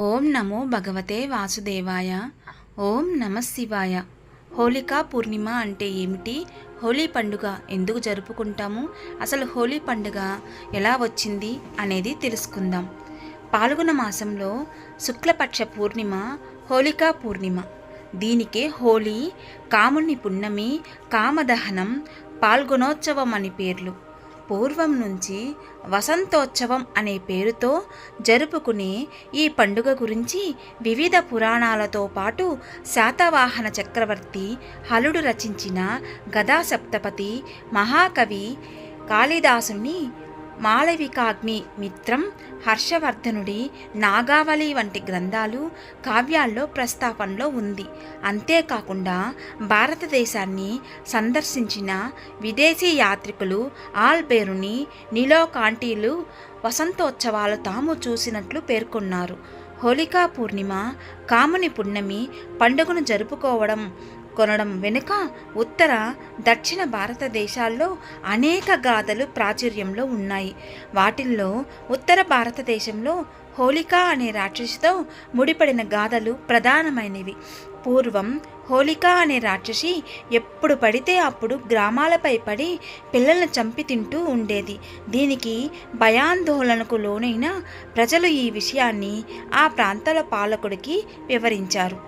ఓం నమో భగవతే వాసుదేవాయ. ఓం నమ శివాయ. హోళికా పూర్ణిమ అంటే ఏమిటి? హోలీ పండుగ ఎందుకు జరుపుకుంటాము? అసలు హోలీ పండుగ ఎలా వచ్చింది అనేది తెలుసుకుందాం. పాల్గొన మాసంలో శుక్లపక్ష పూర్ణిమ హోళికా పూర్ణిమ. దీనికే హోలీ కాముని పున్నమి కామదహనం పాల్గొనోత్సవం అని పేర్లు. పూర్వం నుంచి వసంతోత్సవం అనే పేరుతో జరుపుకునే ఈ పండుగ గురించి వివిధ పురాణాలతో పాటు శాతవాహన చక్రవర్తి హలుడు రచించిన గదా సప్తపతి మహాకవి కాళిదాసుని మాళవికాగ్ని మిత్రం హర్షవర్ధనుడి నాగావళి వంటి గ్రంథాలు కావ్యాల్లో ప్రస్తావనలో ఉంది. అంతేకాకుండా భారతదేశాన్ని సందర్శించిన విదేశీ యాత్రికులు ఆల్బేరుని నిలోకాంటీలు వసంతోత్సవాలు తాము చూసినట్లు పేర్కొన్నారు. హోలికా పూర్ణిమ కాముని పున్నమి పండుగను జరుపుకోవడం కొనడం వెనుక ఉత్తర దక్షిణ భారతదేశాల్లో అనేక గాథలు ప్రాచుర్యంలో ఉన్నాయి. వాటిల్లో ఉత్తర భారతదేశంలో హోలికా అనే రాక్షసితో ముడిపడిన గాథలు ప్రధానమైనవి. పూర్వం హోలికా అనే రాక్షసి ఎప్పుడు పడితే అప్పుడు గ్రామాలపై పడి పిల్లలను చంపి తింటూ ఉండేది. దీనికి భయాందోళనకు లోనైన ప్రజలు ఈ విషయాన్ని ఆ ప్రాంతాల పాలకుడికి వివరించారు.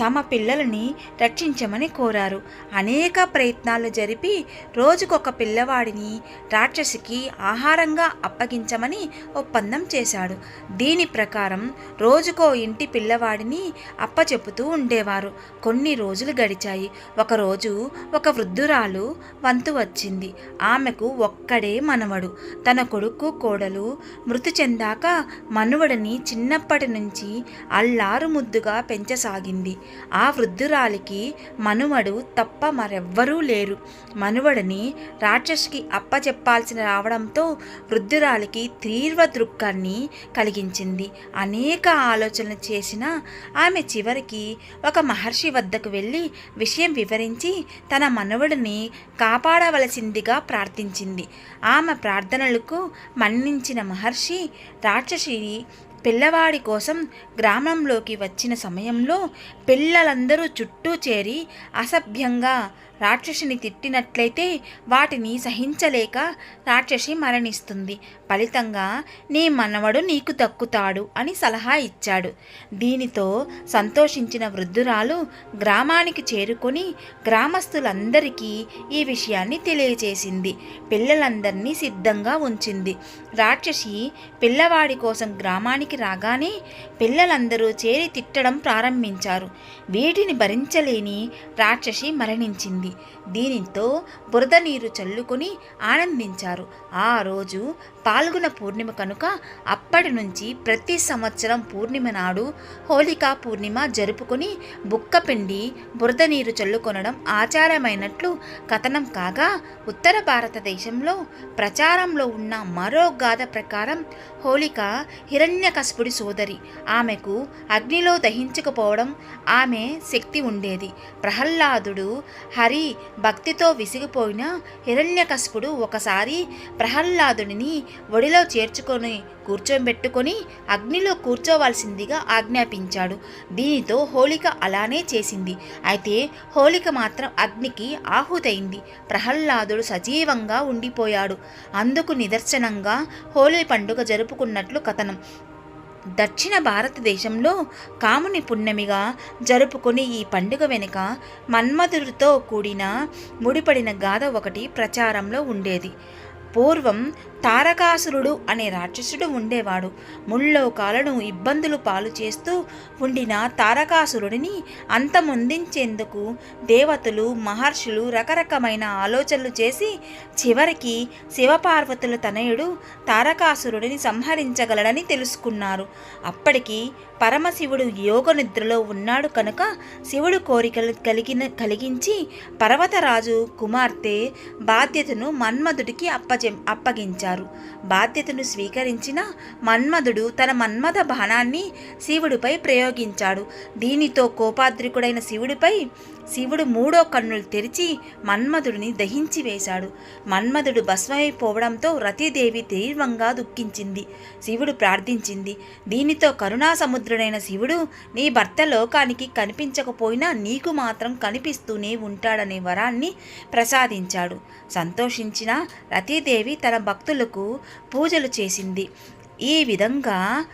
తమ పిల్లలని రక్షించమని కోరారు. అనేక ప్రయత్నాలు జరిపి రోజుకొక పిల్లవాడిని రాక్షసికి ఆహారంగా అప్పగించమని ఒప్పందం చేశాడు. దీని ప్రకారం రోజుకో ఇంటి పిల్లవాడిని అప్పచెప్పుతూ ఉండేవారు. కొన్ని రోజులు గడిచాయి. ఒకరోజు ఒక వృద్ధురాలు వంతు వచ్చింది. ఆమెకు ఒక్కడే మనవడు. తన కొడుకు కోడలు మృతి చెందాక మనవడిని చిన్నప్పటి నుంచి అల్లారు ముద్దుగా పెంచసాగింది. ఆ వృద్ధురాలికి మనుమడు తప్ప మరెవ్వరూ లేరు. మనువడిని రాక్షసికి అప్పచెప్పాల్సిన రావడంతో వృద్ధురాలికి తీవ్ర దృక్కాన్ని కలిగించింది. అనేక ఆలోచనలు చేసిన ఆమె చివరికి ఒక మహర్షి వద్దకు వెళ్ళి విషయం వివరించి తన మనవడిని కాపాడవలసిందిగా ప్రార్థించింది. ఆమె ప్రార్థనలకు మన్నించిన మహర్షి రాక్షసిని పిల్లవాడి కోసం గ్రామంలోకి వచ్చిన సమయంలో పిల్లలందరూ చుట్టూ చేరి అసభ్యంగా రాక్షసిని తిట్టినట్లయితే వాటిని సహించలేక రాక్షసి మరణిస్తుంది. ఫలితంగా నీ మనవడు నీకు దక్కుతాడు అని సలహా ఇచ్చాడు. దీనితో సంతోషించిన వృద్ధురాలు గ్రామానికి చేరుకొని గ్రామస్తులందరికీ ఈ విషయాన్ని తెలియజేసింది పిల్లలందరినీ సిద్ధంగా ఉంచింది. రాక్షసి పిల్లవాడి కోసం గ్రామానికి రాగానే పిల్లలందరూ చేరి తిట్టడం ప్రారంభించారు. వీటిని భరించలేని రాక్షసి మరణించింది. దీనితో బురద నీరు చల్లుకొని ఆనందించారు. ఆ రోజు పాల్గొన పూర్ణిమ కనుక అప్పటి నుంచి ప్రతి సంవత్సరం పూర్ణిమ నాడు హోలికా పూర్ణిమ జరుపుకొని బుక్క పిండి బురద నీరు చల్లుకొనడం ఆచారమైనట్లు కథనం కాగా ఉత్తర భారతదేశంలో ప్రచారంలో ఉన్న మరో గాథ ప్రకారం హోళిక హిరణ్యకశపుడి సోదరి. ఆమెకు అగ్నిలో దహించకపోవడం ఆమె శక్తి ఉండేది. ప్రహ్లాదుడు హరి భక్తితో విసిగిపోయిన హిరణ్యకశపుడు ఒకసారి ప్రహ్లాదుడిని ఒడిలో చేర్చుకొని కూర్చోబెట్టుకొని అగ్నిలో కూర్చోవలసిందిగా ఆజ్ఞాపించాడు. దీనితో హోళిక అలానే చేసింది. అయితే హోళిక మాత్రం అగ్నికి ఆహుతైంది ప్రహ్లాదుడు సజీవంగా ఉండిపోయాడు. అందుకు నిదర్శనంగా హోళీ పండుగ జరుపుకున్నట్లు కథనం. దక్షిణ భారతదేశంలో కాముని పుణ్యమిగా జరుపుకునే ఈ పండుగ వెనుక మన్మధుడితో కూడిన ముడిపడిన గాథ ఒకటి ప్రచారంలో ఉండేది. పూర్వం తారకాసురుడు అనే రాక్షసుడు ఉండేవాడు. ముల్లోకాలను ఇబ్బందులు పాలు చేస్తూ ఉండిన తారకాసురుడిని అంతమొందించేందుకు దేవతలు మహర్షులు రకరకమైన ఆలోచనలు చేసి చివరికి శివపార్వతుల తనయుడు తారకాసురుడిని సంహరించగలడని తెలుసుకున్నారు. అప్పటికి పరమశివుడు యోగ నిద్రలో ఉన్నాడు కనుక శివుడు కోరికలు కలిగిన కలిగించి పర్వతరాజు కుమార్తె బాధ్యతను మన్మధుడికి అప్పచె అప్పగించారు. బాధ్యతను స్వీకరించిన మన్మధుడు తన మన్మథ బాణాన్ని శివుడిపై ప్రయోగించాడు. దీనితో కోపాద్రికుడైన శివుడిపై శివుడు మూడో కన్నులు తెరిచి మన్మధుడిని దహించి వేశాడు. మన్మధుడు భస్మైపోవడంతో రతీదేవి తీవ్రంగా దుఃఖించింది. శివుడు ప్రార్థించింది దీనితో కరుణా సముద్రుడైన శివుడు నీ భర్త లోకానికి కనిపించకపోయినా నీకు మాత్రం కనిపిస్తూనే ఉంటాడనే వరాన్ని ప్రసాదించాడు. సంతోషించిన రతీదేవి తన భక్తులకు పూజలు చేసింది. ఈ విధంగా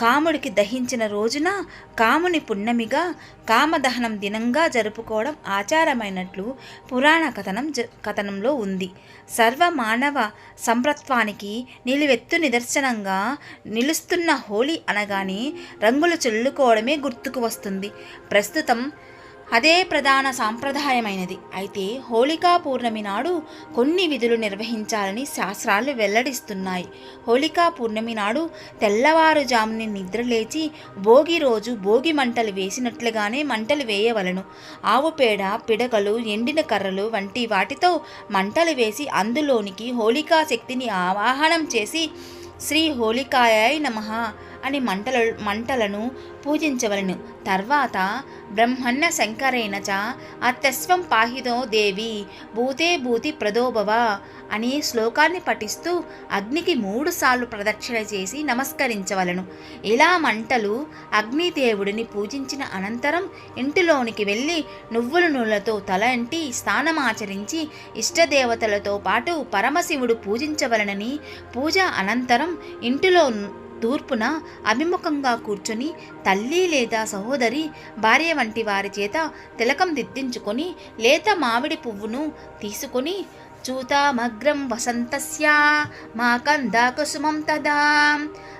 కాముడికి దహించిన రోజున కాముని పున్నమిగా కామదహనం దినంగా జరుపుకోవడం ఆచారమైనట్లు పురాణ కథనం జ కథనంలో ఉంది. సర్వ మానవ సంప్రత్వానికి నిలువెత్తు నిదర్శనంగా నిలుస్తున్న హోలీ అనగానే రంగులు చల్లుకోవడమే గుర్తుకు వస్తుంది. ప్రస్తుతం అదే ప్రధాన సాంప్రదాయమైనది. అయితే హోళికా పూర్ణమి నాడు కొన్ని విధులు నిర్వహించాలని శాస్త్రాలు వెల్లడిస్తున్నాయి. హోళికా పూర్ణమి నాడు తెల్లవారుజాముని నిద్రలేచి భోగి రోజు భోగి మంటలు వేసినట్లుగానే మంటలు వేయవలను. ఆవు పేడ పిడకలు ఎండిన కర్రలు వంటి వాటితో మంటలు వేసి అందులోనికి హోళికా శక్తిని ఆవాహనం చేసి శ్రీ హోళికాయ నమః అని మంటల మంటలను పూజించవలను. తర్వాత బ్రహ్మన్న శంకరేణ చ అత్యస్వం పాహిదో దేవి భూతే భూతి ప్రదోభవ అనే శ్లోకాన్ని పఠిస్తూ అగ్నికి మూడు సార్లు ప్రదక్షిణ చేసి నమస్కరించవలను. ఇలా మంటలు అగ్నిదేవుడిని పూజించిన అనంతరం ఇంటిలోనికి వెళ్ళి నువ్వుల నూనెలతో తల అంటి స్నానమాచరించి ఇష్టదేవతలతో పాటు పరమశివుడు పూజించవలనని పూజ అనంతరం ఇంటిలో తూర్పున అభిముఖంగా కూర్చొని తల్లి లేదా సహోదరి భార్య వంటి వారి చేత తిలకం దిద్దించుకొని లేత మామిడి పువ్వును తీసుకొని చూతామగ్రం వసంతస్య మా కందాకుసుమం తదా.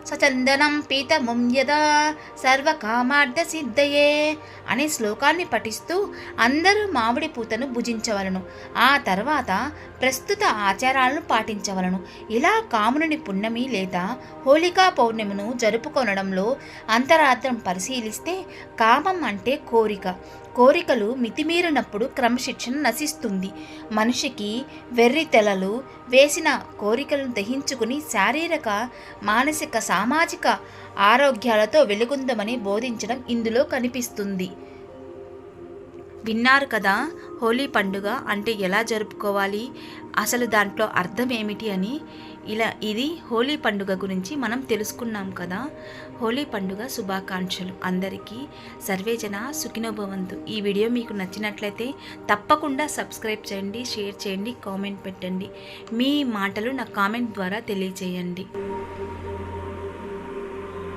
సచందనం పీతముం యదా సర్వకామార్థ సిద్ధయే అనే శ్లోకాన్ని పఠిస్తూ అందరూ మామిడి పూతను భుజించవలను. ఆ తర్వాత ప్రస్తుత ఆచారాలను పాటించవలను. ఇలా కామునుని పున్నమి లేదా హోళికా పౌర్ణమిను జరుపుకొనడంలో అంతరార్థం పరిశీలిస్తే కామం అంటే కోరిక. కోరికలు మితిమీరినప్పుడు క్రమశిక్షణ నశిస్తుంది. మనిషికి వెర్రి తెలలు వేసిన కోరికలను దహించుకుని శారీరక మానసిక సామాజిక ఆరోగ్యాలతో వెలుగొందమని బోధించడం ఇందులో కనిపిస్తుంది. విన్నారు కదా హోలీ పండుగ అంటే ఎలా జరుపుకోవాలి? అసలు దాంట్లో అర్థం ఏమిటి అని ఇలా ఇది హోలీ పండుగ గురించి మనం తెలుసుకున్నాం కదా. హోలీ పండుగ శుభాకాంక్షలు అందరికీ. సర్వేజన సుఖినోభవంతు ఈ వీడియో మీకు నచ్చినట్లయితే తప్పకుండా సబ్స్క్రైబ్ చేయండి షేర్ చేయండి కామెంట్ పెట్టండి. మీ మాటలు నా కామెంట్ ద్వారా తెలియచేయండి